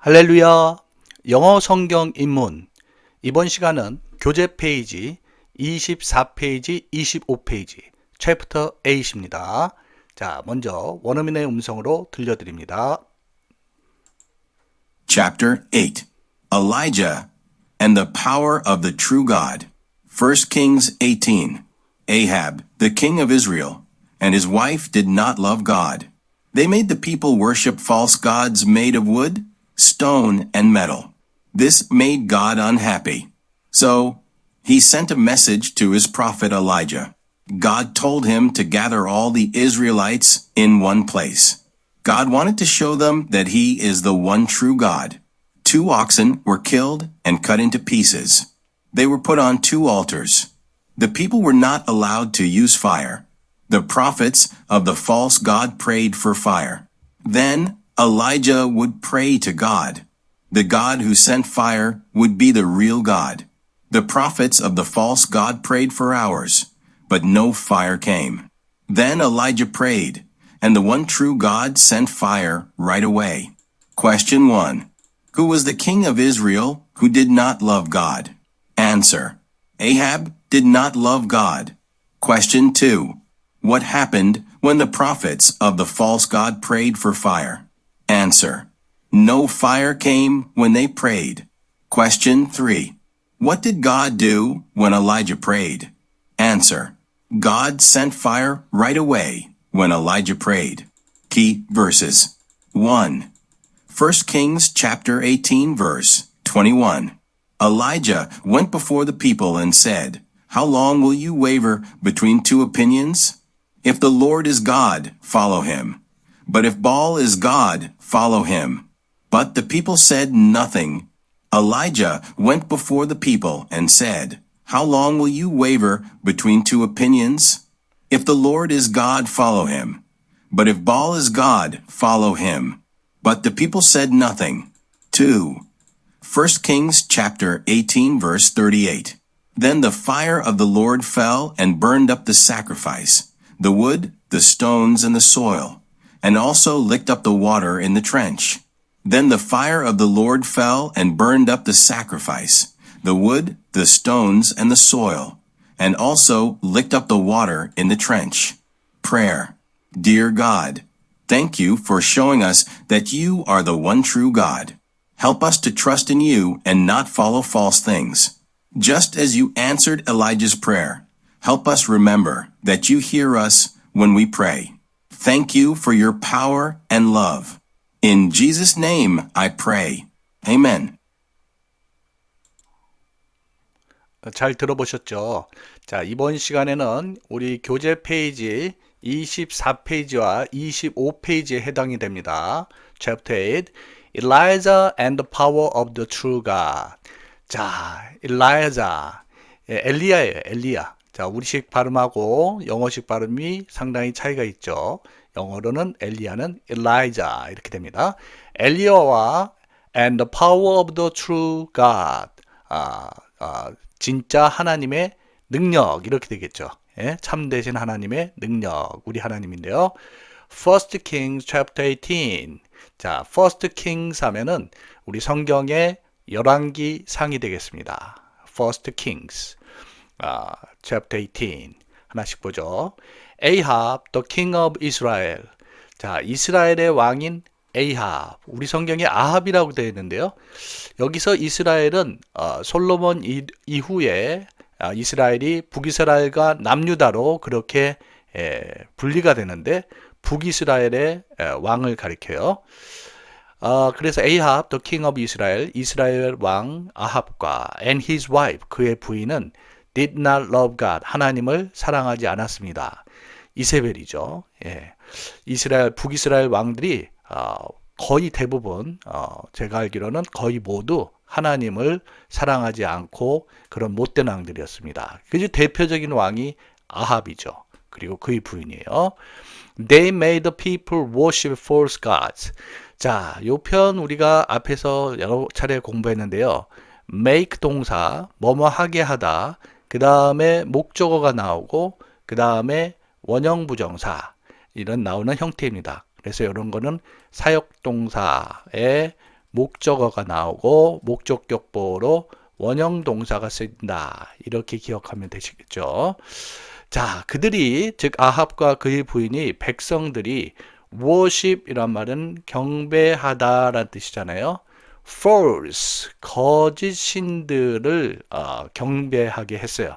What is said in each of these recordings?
할렐루야! 영어 성경 입문. 이번 시간은 교재 페이지 24페이지, 25페이지, 챕터 8입니다. 자, 먼저 원어민의 음성으로 들려드립니다. Chapter 8 Elijah and the Power of the True God. 1 Kings 18 Ahab, the king of Israel, and his wife did not love God. They made the people worship false gods made of wood, stone, and metal. This made God unhappy. So he sent a message to his prophet Elijah. God told him to gather all the Israelites in one place. God wanted to show them that he is the one true God. Two oxen were killed and cut into pieces. They were put on two altars. The people were not allowed to use fire. The prophets of the false God prayed for fire. Then Elijah would pray to God. The God who sent fire would be the real God. The prophets of the false God prayed for hours, but no fire came. Then Elijah prayed, and the one true God sent fire right away. Question 1. Who was the king of Israel who did not love God? Answer. Ahab did not love God. Question 2. What happened when the prophets of the false God prayed for fire? Answer. No fire came when they prayed. Question 3. What did God do when Elijah prayed? Answer. God sent fire right away when Elijah prayed. Key verses. 1. 1 Kings chapter 18 verse 21. Elijah went before the people and said, How long will you waver between two opinions? If the Lord is God, follow him. But if Baal is God, follow him. But the people said nothing. Elijah went before the people and said, How long will you waver between two opinions? If the Lord is God, follow him. But if Baal is God, follow him. But the people said nothing. 2. 1 Kings chapter 18 verse 38. Then the fire of the Lord fell and burned up the sacrifice, the wood, the stones, and the soil, and also licked up the water in the trench. Then the fire of the Lord fell and burned up the sacrifice, the wood, the stones, and the soil, and also licked up the water in the trench. Prayer. Dear God, thank you for showing us that you are the one true God. Help us to trust in you and not follow false things. Just as you answered Elijah's prayer, help us remember that you hear us when we pray. Thank you for your power and love. In Jesus' name I pray. Amen. 잘 들어보셨죠? 자, 이번 시간에는 우리 교재 페이지 24페이지와 25페이지에 해당이 됩니다. Chapter 8 Elijah and the Power of the True God. 자, Elijah. 예, 엘리야예요, 엘리야. 자, 우리식 발음하고 영어식 발음이 상당히 차이가 있죠. 영어로는 엘리야는 Elijah 이렇게 됩니다. 엘리야와 and the power of the true God. 아, 아, 진짜 하나님의 능력 이렇게 되겠죠. 예, 참되신 하나님의 능력 우리 하나님인데요. First Kings chapter 18. 자, First Kings 하면은 우리 성경의 열왕기 상이 되겠습니다. First Kings. 아, chapter 18. 하나씩 보죠. Ahab, the king of Israel. 자, 이스라엘의 왕인 에이합. 우리 성경에 아합이라고 되어 있는데요. 여기서 이스라엘은 어, 솔로몬 이, 이후에 아, 이스라엘이 북이스라엘과 남유다로 그렇게 에, 분리가 되는데 북이스라엘의 에, 왕을 가리켜요. 어, 그래서 에이합, the king of Israel, 이스라엘 왕 아합과 and his wife, 그의 부인은 did not love God, 하나님을 사랑하지 않았습니다. 이세벨이죠. 예. 이스라엘 북이스라엘 왕들이 어, 거의 대부분 어, 제가 알기로는 거의 모두 하나님을 사랑하지 않고 그런 못된 왕들이었습니다. 그중 대표적인 왕이 아합이죠. 그리고 그의 부인이에요. They made the people worship false gods. 자, 요 편 우리가 앞에서 여러 차례 공부했는데요. make 동사, 뭐뭐 하게 하다. 그 다음에 목적어가 나오고, 그 다음에 원형 부정사. 이런 나오는 형태입니다. 그래서 이런 거는 사역동사의 목적어가 나오고 목적격보로 원형 동사가 쓰인다. 이렇게 기억하면 되시겠죠. 자, 그들이 즉 아합과 그의 부인이 백성들이 worship이란 말은 경배하다라는 뜻이잖아요. False 거짓 신들을 어, 경배하게 했어요.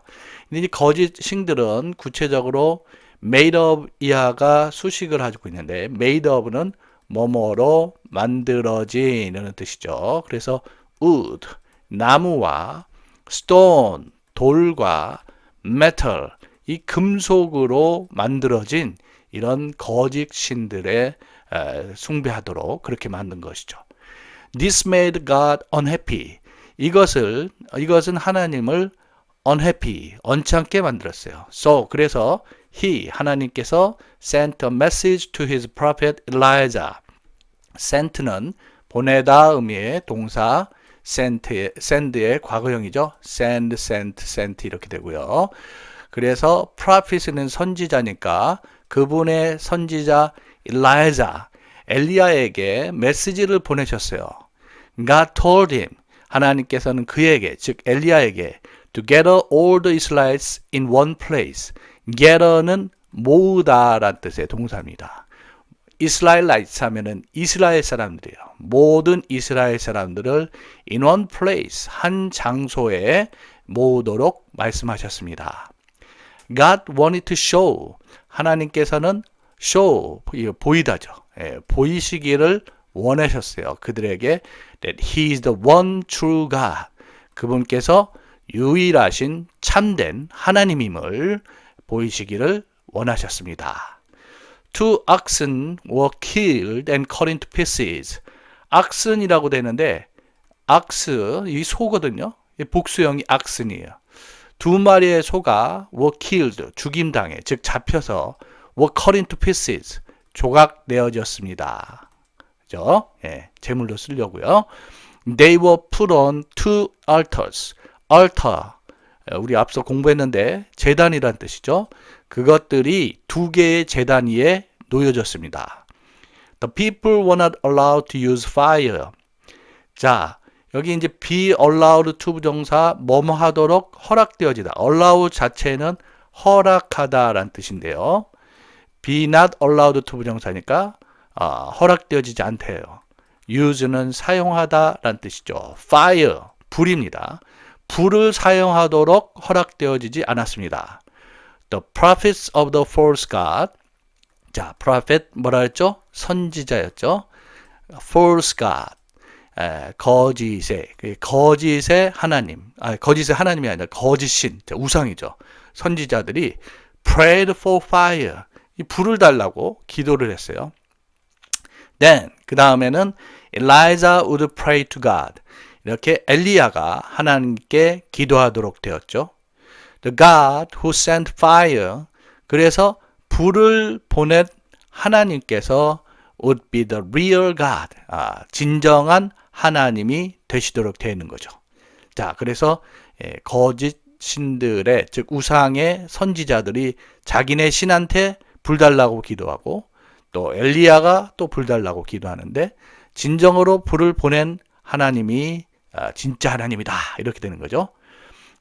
이 거짓 신들은 구체적으로 made of 이하가 수식을 가지고 있는데 made of는 뭐뭐로 만들어진이라는 뜻이죠. 그래서 wood 나무와 stone 돌과 metal 이 금속으로 만들어진 이런 거짓 신들의 에, 숭배하도록 그렇게 만든 것이죠. This made God unhappy. 이것을 이것은 하나님을 unhappy, 언짢게 만들었어요. So 그래서 he 하나님께서 sent a message to his prophet Elijah. sent는 보내다 의미의 동사 send의, send의 과거형이죠. send, sent, sent 이렇게 되고요. 그래서 prophet은 선지자니까 그분의 선지자 엘리야에게 메시지를 보내셨어요. God told him, 하나님께서는 그에게, 즉 엘리야에게 to gather all the Israelites in one place. gather는 모으다라는 뜻의 동사입니다. 이스라엘라이트 하면은 이스라엘 사람들이에요. 모든 이스라엘 사람들을 in one place 한 장소에 모으도록 말씀하셨습니다. God wanted to show 하나님께서는 show 보이다죠. 예, 보이시기를 원하셨어요. 그들에게 that he is the one true God. 그분께서 유일하신 참된 하나님임을 보이시기를 원하셨습니다. Two oxen were killed and cut into pieces. oxen이라고 되는데 ox 이 소거든요. 이 복수형이 oxen이에요. 두 마리의 소가 were killed 죽임당해 즉 잡혀서 were cut into pieces 조각 내어졌습니다. 그죠? 예, 제물로 쓰려고요. They were put on two altars. altar 우리 앞서 공부했는데 재단이란 뜻이죠. 그것들이 두 개의 재단 위에 놓여졌습니다. The people were not allowed to use fire. 자, 여기 이제 be allowed to 부정사 뭐뭐 하도록 허락되어지다. allow 자체는 허락하다라는 뜻인데요. be not allowed to 부정사니까 아, 허락되어지지 않대요. use는 사용하다라는 뜻이죠. fire 불입니다. 불을 사용하도록 허락되어지지 않았습니다. The prophets of the false god. 자, prophet 뭐라 했죠? 선지자였죠. false god. 에, 거짓의 그 거짓의 하나님, 아 거짓의 하나님이 아니라 거짓신, 자, 우상이죠. 선지자들이 prayed for fire, 이 불을 달라고 기도를 했어요. Then 그 다음에는 Elijah would pray to God. 이렇게 엘리야가 하나님께 기도하도록 되었죠. The God who sent fire. 그래서 불을 보낸 하나님께서 would be the real God. 아, 진정한 하나님이 되시도록 되어 있는 거죠. 자, 그래서 예, 거짓 신들의 즉 우상의 선지자들이 자기네 신한테 불 달라고 기도하고 또 엘리야가 또 불 달라고 기도하는데 진정으로 불을 보낸 하나님이 아, 진짜 하나님이다 이렇게 되는 거죠.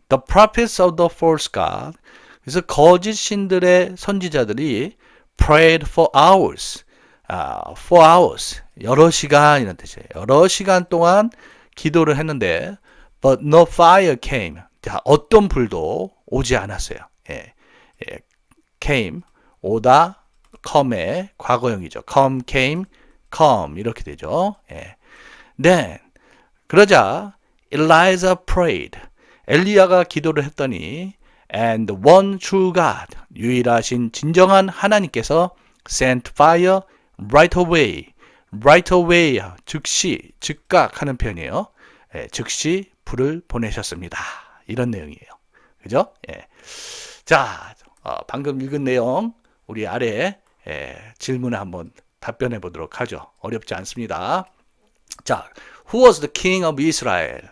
The prophets of the false god. 그래서 거짓 신들의 선지자들이 prayed for hours. 아, for hours. 여러 시간 이런 뜻이에요. 여러 시간 동안 기도를 했는데 but no fire came. 자, 어떤 불도 오지 않았어요. 예. 예. came 오다 come의 과거형이죠. come came come 이렇게 되죠. 예. then 그러자 Elijah prayed. 엘리야가 기도를 했더니 and the one true God 유일하신 진정한 하나님께서 sent fire right away. right away 즉시 즉각 하는 표현이에요. 예, 즉시 불을 보내셨습니다. 이런 내용이에요. 그죠? 예. 자, 어, 방금 읽은 내용 우리 아래 예, 질문에 한번 답변해 보도록 하죠. 어렵지 않습니다. 자, who was the king of Israel?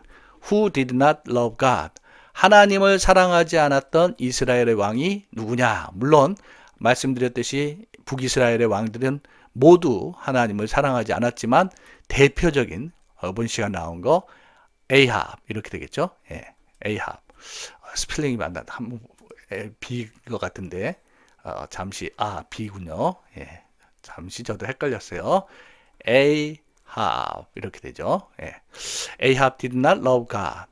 Who did not love God? 하나님을 사랑하지 않았던 이스라엘의 왕이 누구냐? 물론 말씀드렸듯이 북이스라엘의 왕들은 모두 하나님을 사랑하지 않았지만 대표적인 이번 시간 나온 거 Ahab 이렇게 되겠죠? 예. 어, 스펠링이 맞나? 한번 B것 같은데 어, 잠시 아 B군요. 예, 잠시 저도 헷갈렸어요. Ahab 이렇게 되죠. 예. Ahab did not love God.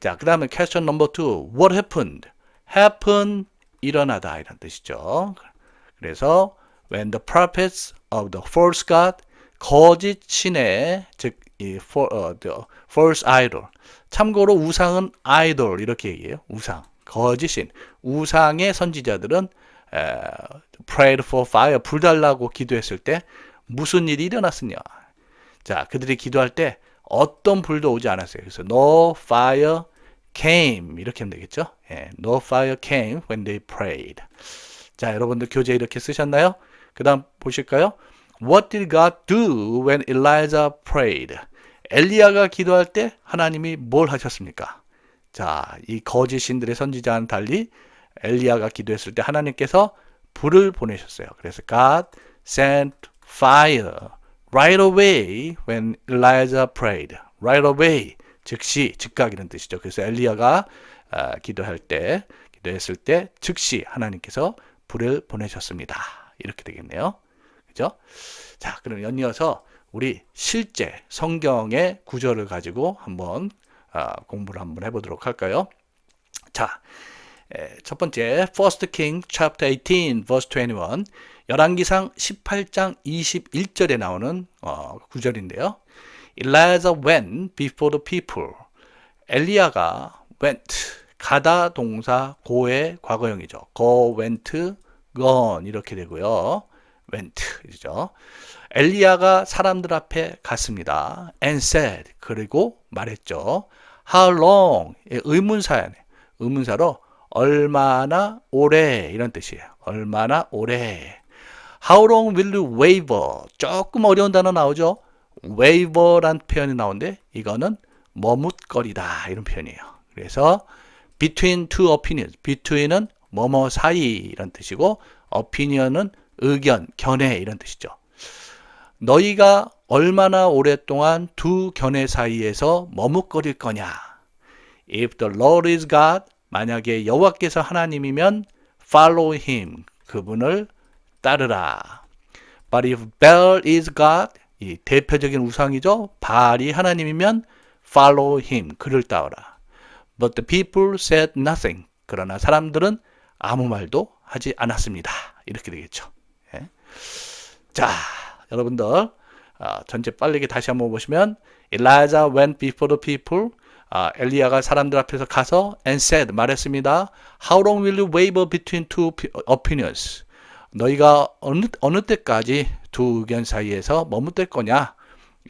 자, 그 다음에 question number two. What happened? happen 일어나다 이런 뜻이죠. 그래서 when the prophets of the false god 거짓 신의 즉이 uh, the false idol 참고로 우상은 idol 이렇게 얘기해요. 우상 거짓 신 우상의 선지자들은 에, prayed for fire 불 달라고 기도했을 때 무슨 일이 일어났으냐? 자, 그들이 기도할 때 어떤 불도 오지 않았어요. 그래서 no fire came 이렇게 하면 되겠죠? 예, no fire came when they prayed. 자, 여러분들 교재 이렇게 쓰셨나요? 그다음 보실까요? What did God do when Elijah prayed? 엘리야가 기도할 때 하나님이 뭘 하셨습니까? 자, 이 거짓 신들의 선지자와는 달리 엘리야가 기도했을 때 하나님께서 불을 보내셨어요. 그래서 God sent fire right away when Elijah prayed. right away 즉시 즉각 이런 뜻이죠. 그래서 엘리야가 아, 기도할 때 기도했을 때 즉시 하나님께서 불을 보내셨습니다. 이렇게 되겠네요. 그죠? 자, 그럼 연이어서 우리 실제 성경의 구절을 가지고 한번 아, 공부를 한번 해보도록 할까요? 자, 에, 첫 번째 First King chapter 18 verse 21 열왕기상 18장 21절에 나오는 어, 구절인데요. Elijah went before the people. 엘리야가 went 가다 동사 고의 과거형이죠. go went gone 이렇게 되고요. went 이죠. 엘리야가 사람들 앞에 갔습니다. and said 그리고 말했죠. how long 예, 의문사야 의문사로 얼마나 오래 이런 뜻이에요. 얼마나 오래. How long will you waver? 조금 어려운 단어 나오죠. waver란 표현이 나오는데 이거는 머뭇거리다 이런 표현이에요. 그래서 between two opinions. between은 뭐뭐 사이 이런 뜻이고 opinion은 의견, 견해 이런 뜻이죠. 너희가 얼마나 오랫동안 두 견해 사이에서 머뭇거릴 거냐? If the Lord is God, 만약에 여호와께서 하나님이면 follow him, 그분을 따르라. But if Baal is God, 이 대표적인 우상이죠. 바알이 하나님이면 follow him, 그를 따르라. But the people said nothing. 그러나 사람들은 아무 말도 하지 않았습니다. 이렇게 되겠죠. 예. 자, 여러분들 아, 전체 빠르게 다시 한번 보시면 Elijah went before the people. 아, 엘리야가 사람들 앞에서 가서 and said 말했습니다. How long will you waver between two opinions? 너희가 어느 어느 때까지 두 의견 사이에서 머뭇댈 거냐?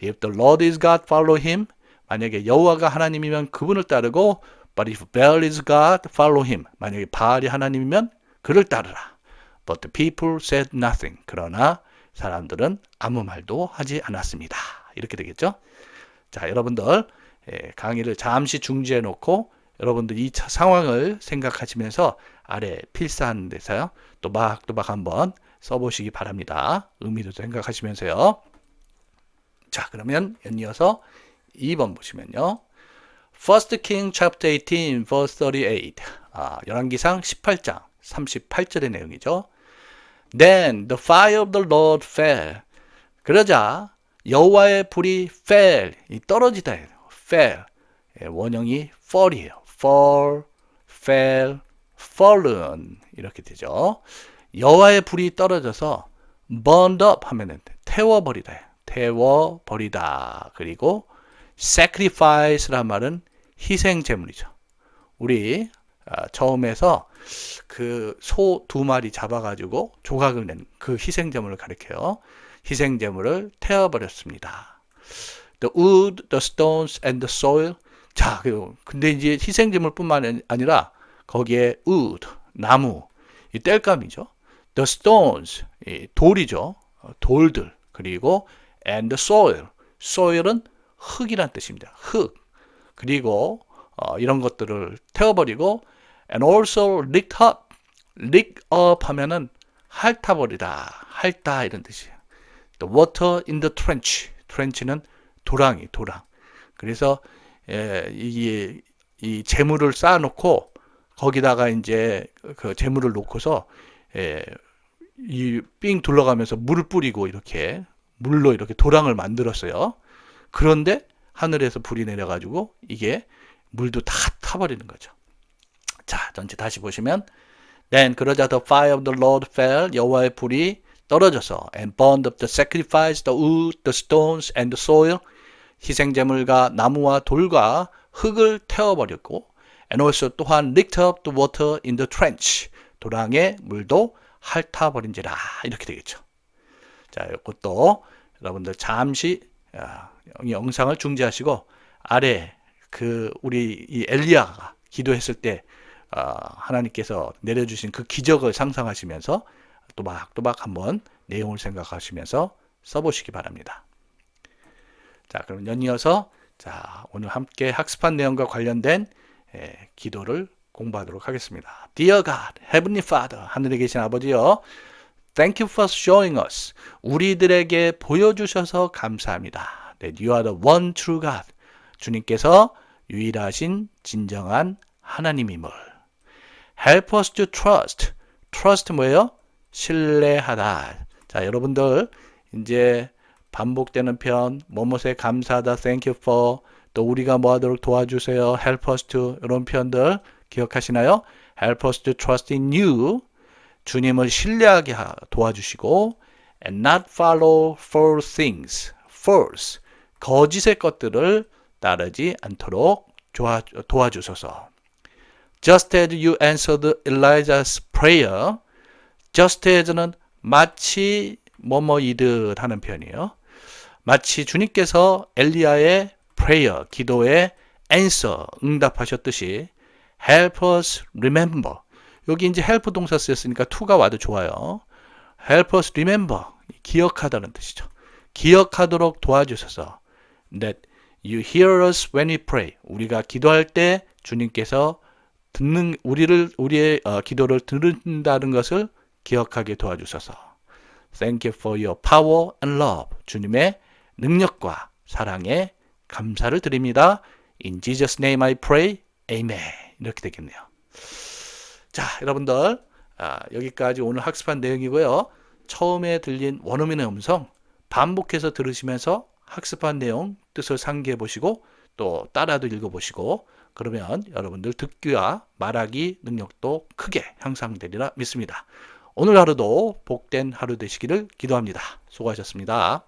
If the Lord is God, follow him. 만약에 여호와가 하나님이면 그분을 따르고 But if Baal is God, follow him. 만약에 바알이 하나님이면 그를 따르라. But the people said nothing. 그러나 사람들은 아무 말도 하지 않았습니다. 이렇게 되겠죠? 자, 여러분들 예, 강의를 잠시 중지해 놓고 여러분들 이 차- 상황을 생각하시면서 아래 필사하는 데서요. 또박또박 한번 써보시기 바랍니다. 의미도 생각하시면서요. 자, 그러면 연이어서 2번 보시면요. First King chapter 18 verse 38. 아, 열왕기상 18장 38절의 내용이죠. Then the fire of the Lord fell. 그러자 여호와의 불이 fell, 이 떨어지다. Fell. 예, 원형이 fall이에요. fall, fell, fallen 이렇게 되죠. 여호와의 불이 떨어져서 burned up 하면은 태워버리다. 태워버리다. 그리고 sacrifice란 말은 희생 제물이죠. 우리 아, 처음에서 그 소 두 마리 잡아가지고 조각을 낸 그 희생 제물을 가리켜요. 희생 제물을 태워버렸습니다. The wood, the stones, and the soil. 자, 근데 이제 희생 제물뿐만 아니라 거기에 wood, 나무, 이 땔감이죠. The stones, 이 돌이죠. 어, 돌들. 그리고 and the soil. soil은 흙이란 뜻입니다. 흙. 그리고 어, 이런 것들을 태워버리고 and also licked up. lick up 하면은 핥아버리다, 핥다 이런 뜻이에요. The water in the trench. trench는 도랑이, 도랑. 그래서 예, 이게 이 재물을 쌓아놓고 거기다가 이제 그 재물을 놓고서 예, 이삥 둘러가면서 물을 뿌리고 이렇게 물로 이렇게 도랑을 만들었어요. 그런데 하늘에서 불이 내려가지고 이게 물도 다 타버리는 거죠. 자, 전체 다시 보시면 Then 그러자 the fire of the Lord fell 여호와의 불이 떨어져서 and burned up the sacrifice, the wood, the stones and the soil 희생제물과 나무와 돌과 흙을 태워버렸고 and also 또한 licked up the water in the trench 도랑의 물도 핥아버린지라 이렇게 되겠죠. 자, 이것도 여러분들 잠시 아, 이 영상을 중지하시고 아래 그 우리 이 엘리야가 기도했을 때 아, 하나님께서 내려주신 그 기적을 상상하시면서 또박또박 한번 내용을 생각하시면서 써보시기 바랍니다. 자, 그럼 연이어서 자, 오늘 함께 학습한 내용과 관련된 예, 기도를 공부하도록 하겠습니다. Dear God, Heavenly Father, 하늘에 계신 아버지요. Thank you for showing us. 우리들에게 보여주셔서 감사합니다. That you are the one true God. 주님께서 유일하신 진정한 하나님임을. Help us to trust. Trust 뭐예요? 신뢰하다. 자, 여러분들 이제 반복되는 편, 뭐뭇에 감사하다, thank you for, 또 우리가 뭐 하도록 도와주세요, help us to, 이런 표현들 기억하시나요? help us to trust in you, 주님을 신뢰하게 하- 도와주시고, and not follow false things, false, 거짓의 것들을 따르지 않도록 도와, 도와주소서. Just as you answered Elijah's prayer, just as는 마치 뭐뭐이듯 하는 표현이에요. 마치 주님께서 엘리야의 prayer, 기도에 answer, 응답하셨듯이 help us remember. 여기 이제 help 동사 쓰였으니까 to가 와도 좋아요. help us remember. 기억하다는 뜻이죠. 기억하도록 도와주셔서 that you hear us when we pray. 우리가 기도할 때 주님께서 듣는 우리를 우리의 어, 기도를 들은다는 것을 기억하게 도와주셔서 Thank you for your power and love. 주님의 능력과 사랑에 감사를 드립니다. In Jesus' name I pray. Amen. 이렇게 되겠네요. 자, 여러분들 아, 여기까지 오늘 학습한 내용이고요. 처음에 들린 원어민의 음성 반복해서 들으시면서 학습한 내용 뜻을 상기해 보시고 또 따라도 읽어 보시고 그러면 여러분들 듣기와 말하기 능력도 크게 향상되리라 믿습니다. 오늘 하루도 복된 하루 되시기를 기도합니다. 수고하셨습니다.